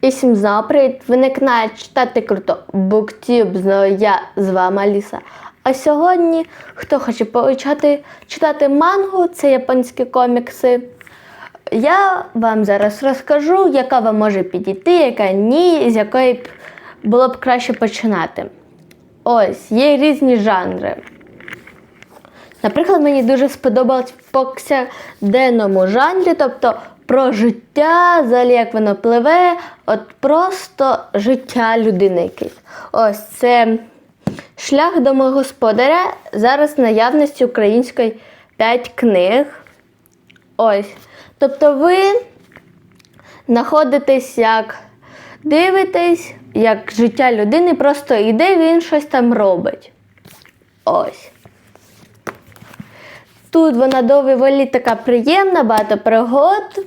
І всім знову привіт! Ви на читати круто Буктюб. Знову я з вами Аліса. А сьогодні, хто хоче почати читати мангу, це японські комікси. Я вам зараз розкажу, яка вам може підійти, яка ні, з якої було б краще починати. Ось, є різні жанри. Наприклад, мені дуже сподобалось в повсякденному жанрі, тобто про життя, взагалі як воно пливе, от просто життя людини якесь. Ось це шлях домогосподаря. Зараз наявності української 5 книг. Ось. Тобто ви знаходитесь, як дивитесь, як життя людини просто йде, він щось там робить. Ось. Тут вона доволі така приємна, багато пригод.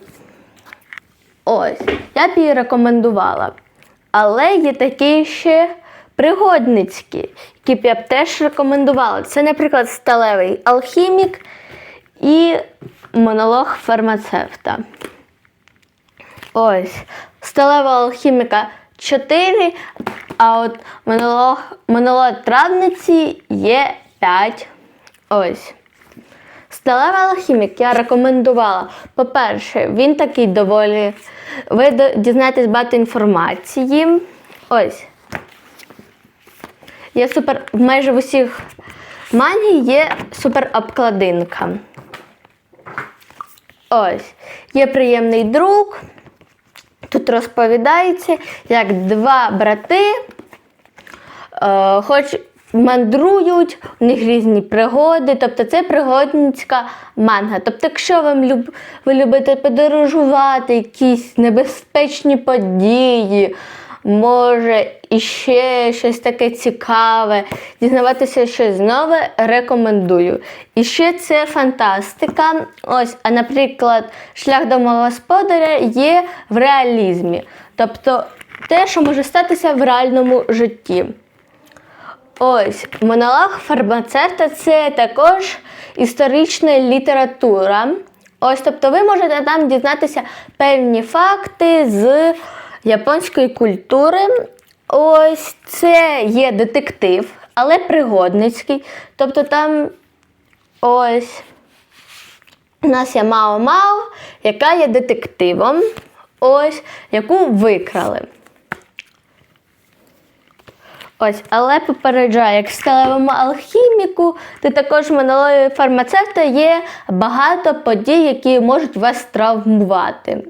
Ось, я б її рекомендувала. Але є такі ще пригодницькі, які б я б теж рекомендувала. Це, наприклад, сталевий алхімік і монолог фармацевта. Ось. Сталева алхіміка 4, а от монолог, монолог травниці є 5. Ось. Сталевий алхімік я рекомендувала. По-перше, він такий доволі. Ви дізнаєтесь багато інформації. Ось. Є супер. Майже в усіх мангі є супер обкладинка. Ось. Є приємний друг. Тут розповідається, як два брати е, хоч мандрують, у них різні пригоди. Тобто це пригодницька манга. Тобто, якщо вам люб, ви любите подорожувати, якісь небезпечні події, може іще щось таке цікаве, дізнаватися щось нове, рекомендую. І ще це фантастика. Ось, а наприклад, шлях домогосподаря є в реалізмі. Тобто те, що може статися в реальному житті. Ось монолог фармацевта це також історична література. Ось, тобто ви можете там дізнатися певні факти з японської культури. Ось це є детектив, але пригодницький. Тобто там ось у нас є Мао Мао, яка є детективом, ось, яку викрали. Ось, але попереджаю, як сталевому алхіміку, то також монологі фармацевта є багато подій, які можуть вас травмувати.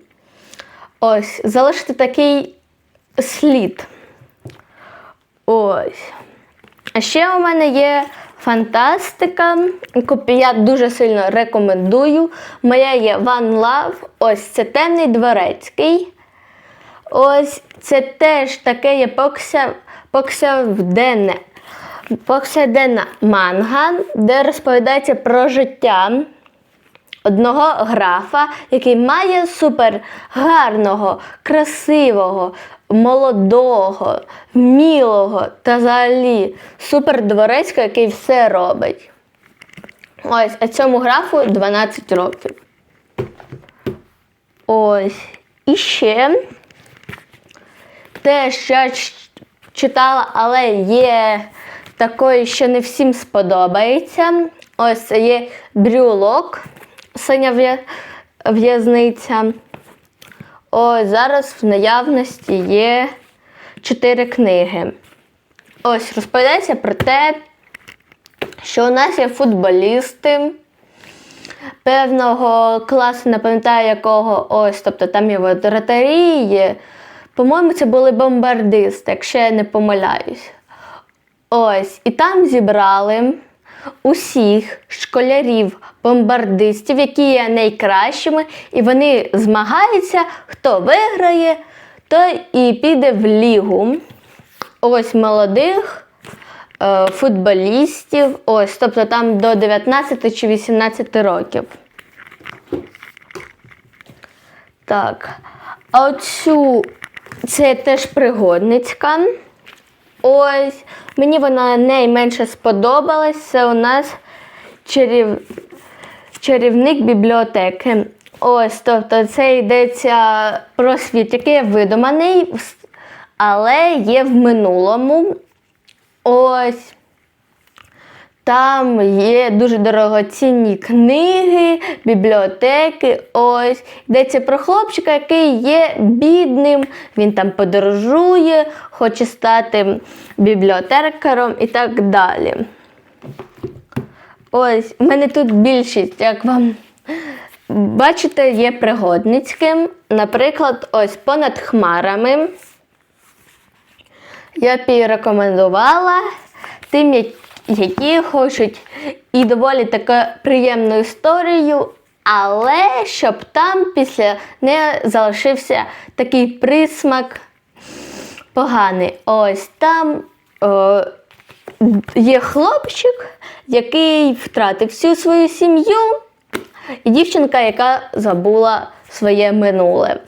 Ось, залишити такий слід. Ось. А ще у мене є фантастика, яку я дуже сильно рекомендую. Моя є One Love. Ось це темний дворецький. Ось це теж таке є покся, повсякденне, повсякденна манга, де розповідається про життя одного графа, який має супер гарного, красивого, молодого, вмілого та взагалі супер дворецького, який все робить. Ось, а цьому графу 12 років. Ось. І ще те, що я читала, але є такою, що не всім сподобається. Ось є брюлок, синя в'язниця. Ось зараз в наявності є чотири книги. Ось розповідається про те, що у нас є футболісти певного класу, не пам'ятаю якого, ось, тобто там є воротарі, є. По-моєму, це були бомбардисти, якщо я не помиляюсь. Ось, і там зібрали усіх школярів, бомбардистів, які є найкращими, і вони змагаються, хто виграє, той і піде в лігу. Ось молодих е, футболістів, ось, тобто там до 19 чи 18 років. Так. А оцю це теж пригодницька. Ось, мені вона найменше сподобалась. Це у нас чарів... чарівник бібліотеки. Ось, тобто це йдеться про світ, який видуманий, але є в минулому. Ось. Там є дуже дорогоцінні книги, бібліотеки. Ось йдеться про хлопчика, який є бідним. Він там подорожує, хоче стати бібліотекарем і так далі. Ось, в мене тут більшість, як вам бачите, є пригодницьким. Наприклад, ось понад хмарами. Я б її рекомендувала тим, я- які хочуть і доволі таку приємну історію, але щоб там після не залишився такий присмак поганий. Ось там о, є хлопчик, який втратив всю свою сім'ю, і дівчинка, яка забула своє минуле.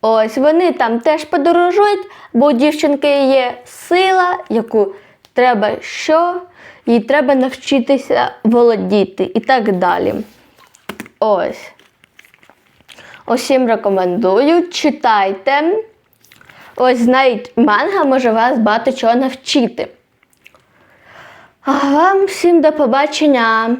Ось вони там теж подорожують, бо у дівчинки є сила, яку треба що, їй треба навчитися володіти і так далі. Ось. Усім рекомендую, читайте. Ось навіть манга може вас багато чого навчити. А вам всім до побачення!